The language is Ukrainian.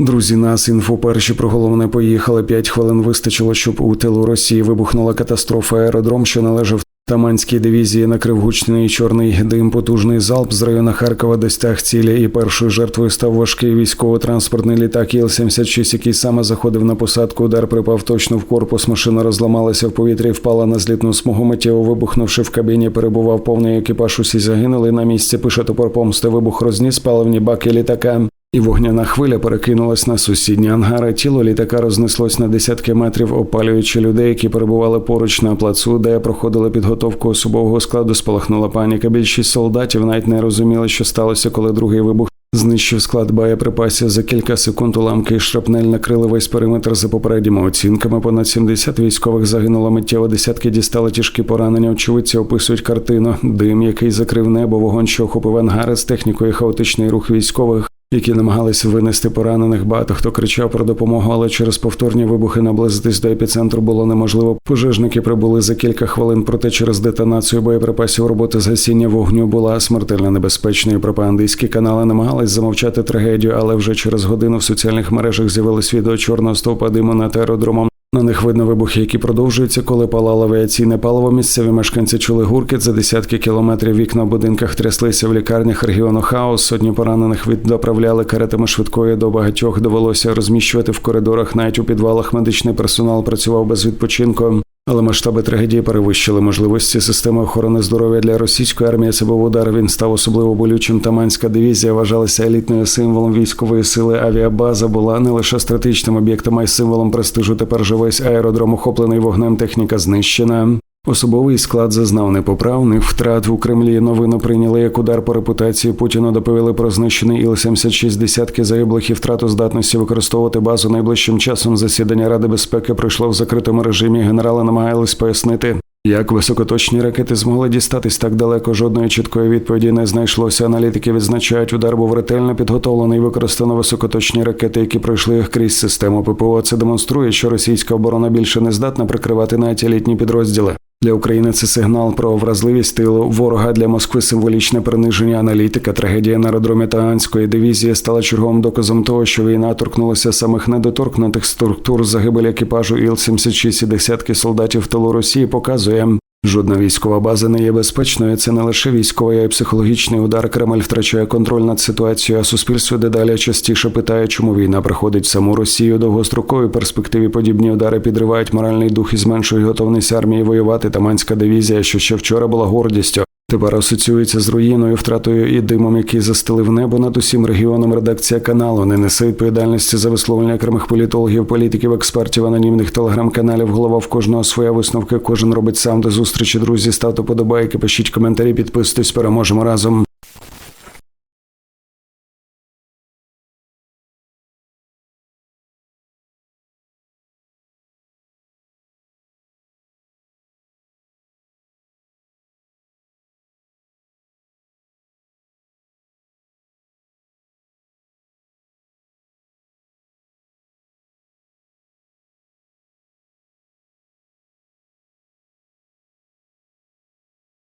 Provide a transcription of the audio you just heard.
Друзі, нас інфо перші про головне поїхали. П'ять хвилин вистачило, щоб у тилу Росії вибухнула катастрофа. Аеродром, що належав Таманській дивізії, накрив гучний чорний дим. Потужний залп з району Харкова достяг цілі. І першою жертвою став важкий військово-транспортний літак Іл-76, який саме заходив на посадку. Удар припав точно в корпус. Машина розламалася в повітрі, впала на злітну смугу. Миттєво вибухнувши в кабіні, перебував повний екіпаж. Усі загинули. На місці пише топор помсти. Вибух розніс паливні баки літака. І вогняна хвиля перекинулась на сусідні ангари. Тіло літака рознеслось на десятки метрів, опалюючи людей, які перебували поруч на плацу, де проходили підготовку особового складу. Спалахнула паніка. Більшість солдатів навіть не розуміли, що сталося, коли другий вибух знищив склад боєприпасів. За кілька секунд уламки і шрапнель накрили весь периметр за попередніми оцінками. Понад 70 військових загинуло миттєво. Десятки дістали тяжкі поранення. Очевидці описують картину. Дим, який закрив небо, вогонь, що охопив ангари з технікою, хаотичний рух військових які намагалися винести поранених. Багато хто кричав про допомогу, але через повторні вибухи наблизитись до епіцентру було неможливо. Пожежники прибули за кілька хвилин, проте через детонацію боєприпасів роботи з гасіння вогню була смертельно небезпечною. Пропагандистські канали намагались замовчати трагедію, але вже через годину в соціальних мережах з'явилось відео чорного стовпа диму над аеродромом. На них видно вибухи, які продовжуються, коли палало авіаційне паливо. Місцеві мешканці чули гуркіт за десятки кілометрів. Вікна в будинках тряслися в лікарнях регіону хаос. Сотні поранених віддоправляли каретами швидкої до багатьох довелося розміщувати в коридорах. Навіть у підвалах медичний персонал працював без відпочинку. Але масштаби трагедії перевищили можливості системи охорони здоров'я для російської армії. Це був удар. Він став особливо болючим. Таманська дивізія вважалася елітною символом військової сили. Авіабаза була не лише стратегічним об'єктом, а й символом престижу. Тепер же весь аеродром охоплений вогнем. Техніка знищена. Особовий склад зазнав непоправних втрат у Кремлі. Новину прийняли як удар по репутації Путіна. Доповіли про знищений Іл-76 десятки загиблих і втрату здатності використовувати базу найближчим часом. Засідання Ради безпеки пройшло в закритому режимі. Генерали намагались пояснити. Як високоточні ракети змогли дістатись так далеко, жодної чіткої відповіді не знайшлося. Аналітики відзначають, удар був ретельно підготовлений. Використано високоточні ракети, які пройшли крізь систему ППО. Це демонструє, що російська оборона більше не здатна прикривати навіть елітні підрозділи. Для України це сигнал про вразливість тилу ворога для Москви символічне приниження аналітика. Трагедія на аеродромі Таганської дивізії стала черговим доказом того, що війна торкнулася самих недоторкнутих структур. Загибель екіпажу Іл-76 і десятки солдатів тилу Росії показує. Жодна військова база не є безпечною. Це не лише військовий, а й психологічний удар. Кремль втрачає контроль над ситуацією. А суспільство дедалі частіше питає, чому війна приходить в саму Росію. Довгостроковій перспективі подібні удари підривають моральний дух і зменшують готовність армії воювати. Таманська дивізія, що ще вчора була гордістю. Тепер асоціюється з руїною, втратою і димом, який застелив небо над усім регіоном. Редакція каналу не несе відповідальності за висловлення окремих політологів, політиків, експертів, анонімних телеграм-каналів. Голова в кожного своя висновки. Кожен робить сам до зустрічі. Друзі, ставте подобайки, пишіть коментарі, підписуйтесь. Переможемо разом.